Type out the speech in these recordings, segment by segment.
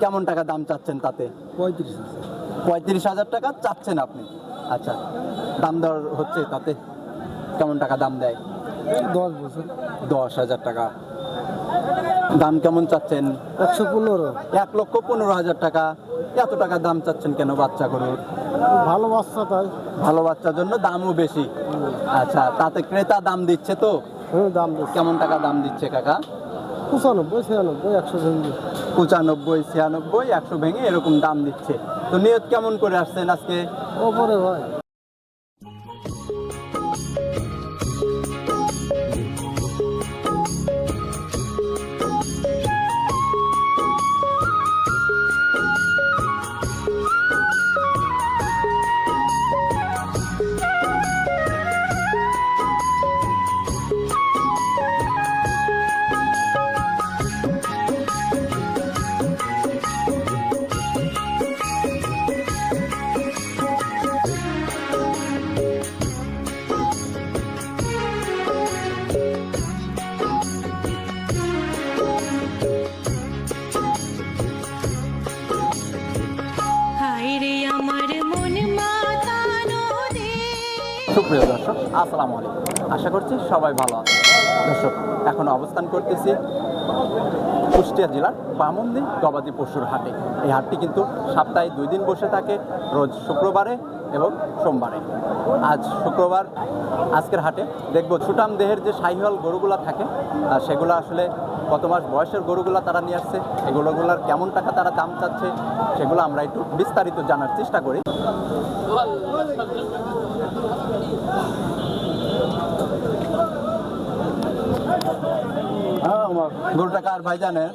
কেমন টাকা দাম চাচ্ছেন তাতে? পঁয়ত্রিশ পঁয়ত্রিশ হাজার টাকা চাচ্ছেন আপনি? আচ্ছা দাম দর হচ্ছে তাতে? কেমন টাকা দাম দেয়? দশ বছর। দশ হাজার টাকা। দাম কেমন চাচ্ছেন? একশো পনেরো। এক লক্ষ পনেরো হাজার টাকা। এত টাকা দাম চাচ্ছেন কেন বাচ্চা গরুর? ভালো বাচ্চা তাই। ভালো বাচ্চার জন্য দামও বেশি। আচ্ছা তাতে ক্রেতা দাম দিচ্ছে তো? হ্যাঁ দাম কেমন টাকা দাম দিচ্ছে কাকা? পঁচানব্বই ছিয়ানব্বই একশো ভেঙে পঁচানব্বই ছিয়ানব্বই একশো ভেঙে এরকম দাম দিচ্ছে। তো নিয়ত কেমন করে আসছেন আজকে? ওপরে ভাই। সুপ্রিয় দর্শক, আসসালামু আলাইকুম। আশা করছি সবাই ভালো আছে দর্শক, এখন অবস্থান করতেছি কুষ্টিয়া জেলার বামন্দি গবাদি পশুর হাটে। এই হাটটি কিন্তু সপ্তাহে দুই দিন বসে থাকে, রোজ শুক্রবারে এবং সোমবারে। আজ শুক্রবার, আজকের হাটে দেখব ছুটাম দেহের যে সাহিওয়াল গরুগুলা থাকে সেগুলো আসলে কত মাস বয়সের গরুগুলা তারা নিয়ে আসছে, এগুলোগুলার কেমন টাকা তারা দাম চাচ্ছে, সেগুলো আমরা একটু বিস্তারিত জানার চেষ্টা করি। গরুটা কার ভাই জানেন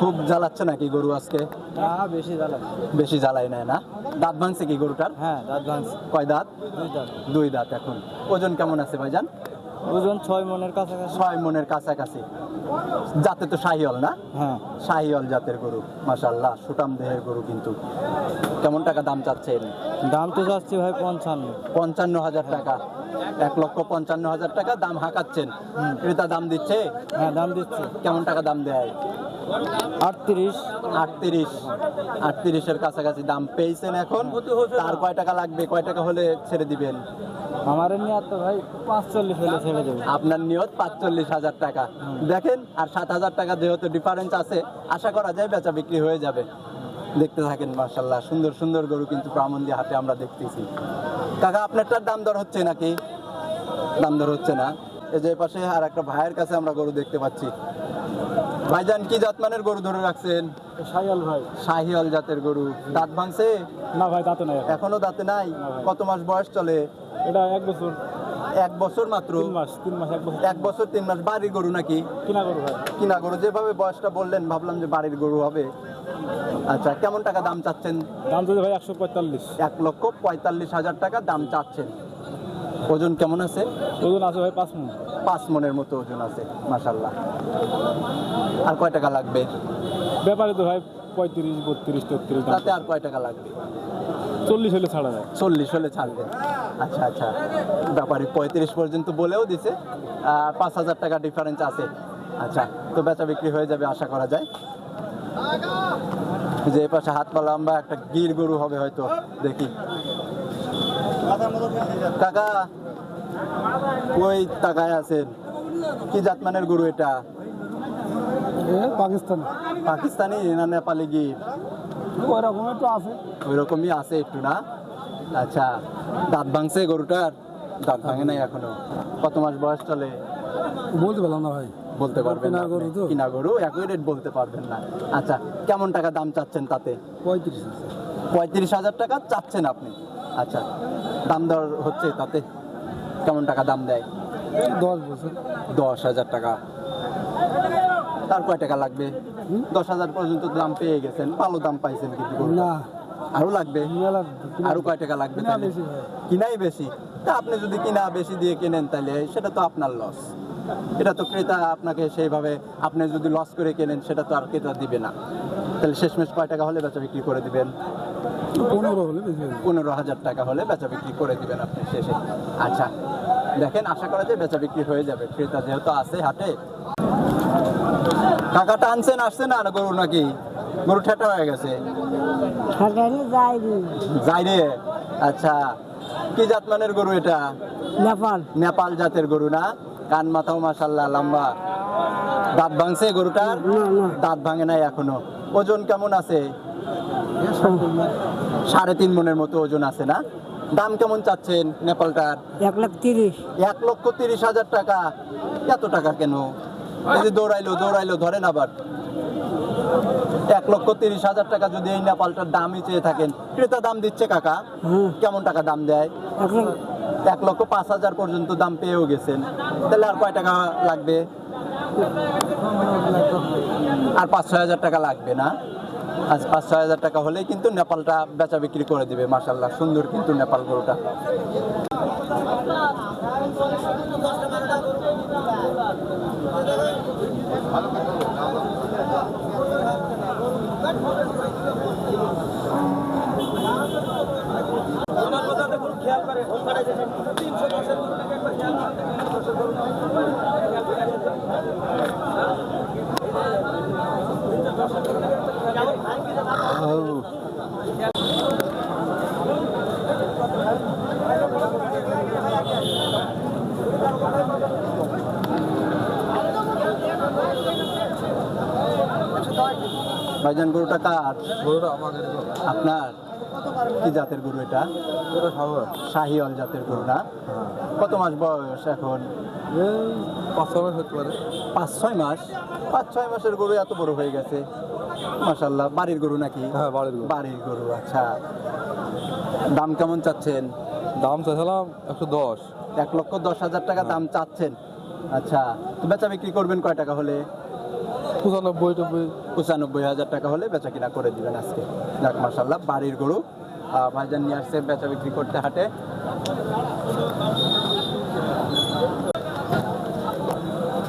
খুব জ্বালাচ্ছে নাকি গরু আজকে? হ্যাঁ বেশি জ্বালা বেশি জ্বালাই নেয় না? দাঁত ভাঙছে কি গরুটার? হ্যাঁ দাঁত ভাঙছে। কয় দাঁত? দুই দাঁত। দুই দাঁত এখন। ওজন কেমন আছে ভাইজান? ওজন ছয় মনের কাছাকাছি। ছয় মনের কাছাকাছি। জাতে তো শাহিওল না? হ্যাঁ। শাহিওল জাতের গরু মাশাল্লাহ সুটাম দেহের গরু কিন্তু। কেমন টাকা দাম চাচ্ছেন দাম তো যাচ্ছে ভাই পঞ্চান্ন। পঞ্চান্ন হাজার টাকা। এক লক্ষ পঞ্চান্ন হাজার টাকা দাম হাঁকাচ্ছেন। ক্রেতা দাম দিচ্ছে? হ্যাঁ দাম দিচ্ছে। কেমন টাকা দাম দেয়? আটত্রিশ। আটত্রিশ। আটত্রিশের কাছাকাছি দাম পেয়েছেন এখন। তার কয় টাকা লাগবে? কয় টাকা হলে ছেড়ে দিবেন? আমার আর তো ভাই পাঁচচল্লিশ হলে ছেড়ে দেবো। আপনার নিয়ত পাঁচচল্লিশ হাজার টাকা। দেখেন আর সাত হাজার টাকা যেহেতু ডিফারেন্স আছে আশা করা যায় বেচা বিক্রি হয়ে যাবে। দেখতে থাকেন মার্শাল্লাহ সুন্দর সুন্দর গরু কিন্তু প্রামন্দি হাটে আমরা দেখতেছি। কাকা আপনারটার দাম দর হচ্ছে নাকি? দাম দর হচ্ছে না। এই যে পাশে আর একটা ভাইয়ের কাছে আমরা গরু দেখতে পাচ্ছি। ভাইজান কি জাতমানের গরু ধরে রাখছেন? সাইয়াল ভাই। শাহিওয়াল জাতের গরু। দাঁত ভাঙছে? না ভাই দাঁতে নাই এখনও। দাঁতে নাই? কত মাস বয়স চলে? এটা এক বছর। এক বছর মাত্র? মাস তিন মাস এক বছর। এক বছর তিন মাস। বাড়ির গরু নাকি? কিনা করো ভাই। কিনা গরু। যেভাবে বয়সটা বললেন ভাবলাম যে বাড়ির গরু হবে। আচ্ছা কেমন টাকা দাম চাচ্ছেন? দাম যদি ভাই একশো পঁয়তাল্লিশ। এক লক্ষ পঁয়তাল্লিশ হাজার টাকা দাম চাচ্ছেন। ওজন কেমন আছে? ওজন আছে ভাই পাঁচ মিনিট পাঁচ মনের মতো ওজন আছে মাসাল্লাহ আর কয় টাকা লাগবে? ব্যাপারে তো ভাই পঁয়ত্রিশ বত্রিশ তেত্রিশ তাতে আর কয় টাকা লাগবে? চল্লিশ হলে ছাড়া যায়। চল্লিশ হলে ছাড়বেন আচ্ছা আচ্ছা। ব্যাপারে পঁয়ত্রিশ পর্যন্ত বলেও দিছে। পাঁচ হাজার টাকা ডিফারেন্স আছে। আচ্ছা তো বেচা বিক্রি হয়ে যাবে আশা করা যায়। যে পাশে হাত পা লম্বা একটা গির গরু হবে হয়তো দেখি। কাকা ওই টাকায় আছেন? কি জাতমানের গরু এটা? পাকিস্তান। পাকিস্তানি না নেপালি গির? ওই রকম একটু আছে। ওই রকমই আছে একটু না? আচ্ছা দাঁত ভাঙছে গরুটার? দাঁত ভাঙে নাই এখনও। কত মাস বয়স চলে? বলতে পারলাম না ভাই। বলতে পারবেন না গরু। তো। কিনা গরু? একই রেট বলতে পারবেন না। আচ্ছা কেমন টাকা দাম চাচ্ছেন তাতে? পঁয়ত্রিশ পঁয়ত্রিশ হাজার টাকা চাচ্ছেন আপনি। আচ্ছা দাম দর হচ্ছে তাতে? কেমন টাকা দাম দেয়? দশ বছর। দশ হাজার টাকা। তার কয় টাকা লাগবে? দশ হাজার পর্যন্ত দাম পেয়ে গেছেন ভালো দাম পাইছেন কিন্তু না। আরও লাগবে? আরও কয় টাকা লাগবে তাহলে? কিনাই বেশি। তা আপনি যদি কিনা বেশি দিয়ে কেনেন তাহলে সেটা তো আপনার লস এটা তো ক্রেতা আপনাকে সেইভাবে আপনি যদি লস করে কেনেন সেটা তো আর ক্রেতা দিবে না। তাহলে শেষমেশ কয় টাকা হলে বেচা বিক্রি করে দিবেন? পনেরো হলে পনেরো হাজার টাকা হলে বেচা বিক্রি করে দিবেন আপনি শেষে। আচ্ছা দেখেন আশা করা যায় বেচা বিক্রি হয়ে যাবে। ক্রেতা যেহেতু আছে হাটে। কাকা টানছেন আসছে না গরু নাকি? গরু ঠেটা হয়ে গেছে। যাই রে। আচ্ছা কি জাত মানের গরু এটা? নেপাল। নেপাল জাতের গরু না? কান মাথাও মাসাল্লাহ লম্বা। দাঁত ভাঙছে গরুটা না, না। দাঁত ভাঙে নাই এখনও। ওজন কেমন আছে? সাড়ে তিন মনের মতো ওজন আছে না? দাম কেমন চাচ্ছেন নেপালটার? এক লাখ তিরিশ। এক লক্ষ তিরিশ হাজার টাকা। এত টাকা কেন? এই যে দৌড়াইলো দৌড়াইলো ধরেন আবার। এক লক্ষ তিরিশ হাজার টাকা যদি এই নেপালটার দামই চেয়ে থাকেন। ক্রেতা দাম দিচ্ছে কাকা। কেমন টাকা দাম দেয়? এক লক্ষ পাঁচ হাজার পর্যন্ত দাম পেয়েও গেছেন। তাহলে আর কয় টাকা লাগবে? আর পাঁচ ছয় হাজার টাকা লাগবে না? আজ পাঁচ, ছয় হাজার টাকা হলেই কিন্তু নেপালটা বেচা বিক্রি করে দিবে মাসাল্লাহ সুন্দর কিন্তু নেপাল গরুটা। ভাইজান গরুটা কার? আপনার? কি জাতের গরু এটা? শাহিওয়াল জাতের গরু না? কত মাস বয়স এখন? পাঁচ ছয় মাস? পাঁচ ছয় মাসের গরু এত বড় হয়ে গেছে। মাসাল্লাহ বাড়ির গরু নাকি? হ্যাঁ, বাড়ির গরু। বাড়ির গরু আচ্ছা। দাম কেমন চাচ্ছেন? দাম চাইছিলাম একশো দশ। এক লক্ষ দশ হাজার টাকা দাম চাচ্ছেন। আচ্ছা তো বেচা বিক্রি করবেন কয় টাকা হলে? পঁচানব্বই টব্বই। পঁচানব্বই হাজার টাকা হলে বেচা কিনা করে দিবেন আজকে। যাক মাসাল্লাহ বাড়ির গরু। ভাইজান নিয়ে আসছে বেচা বিক্রি করতে হাটে।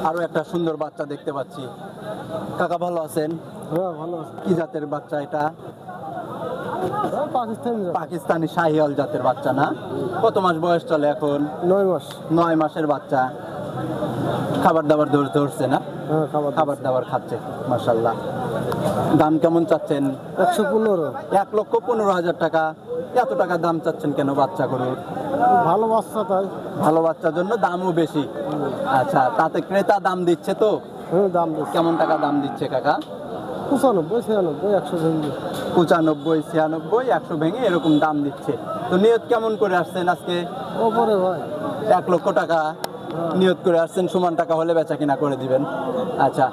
আরও একটা সুন্দর বাচ্চা দেখতে পাচ্ছি। কাকা ভালো আছেন? হ্যাঁ ভালো আছে। কি জাতের বাচ্চা এটা? পাকিস্তান শাহিওয়াল জাতের বাচ্চা না? কত মাস বয়স চলে এখন? নয় মাস। নয় মাসের বাচ্চা। খাবার দাবার ধরে ধরছে না? হ্যাঁ খাবার খাবার দাবার খাচ্ছে মাসাল্লাহ দাম কেমন চাচ্ছেন? একশো পনেরো। এক লক্ষ পনেরো হাজার টাকা। এত টাকা দাম চাচ্ছেন কেন বাচ্চা গরুর? ভালো বাচ্চা তাই। ভালো বাচ্চার জন্য দামও বেশি। আচ্ছা তাতে ক্রেতা দাম দিচ্ছে তো? হ্যাঁ দাম কেমন টাকা দাম দিচ্ছে কাকা? পঁচানব্বই ছিয়ানব্বই একশো ভেঙে পঁচানব্বই ছিয়ানব্বই একশো ভেঙে এরকম দাম দিচ্ছে। তো নিয়ত কেমন করে আসছেন আজকে? ওপরে ভাই। এক লক্ষ টাকা। নিয়ত করে আসছেন সমান টাকা হলে বেচা কিনা করে দিবেন। আচ্ছা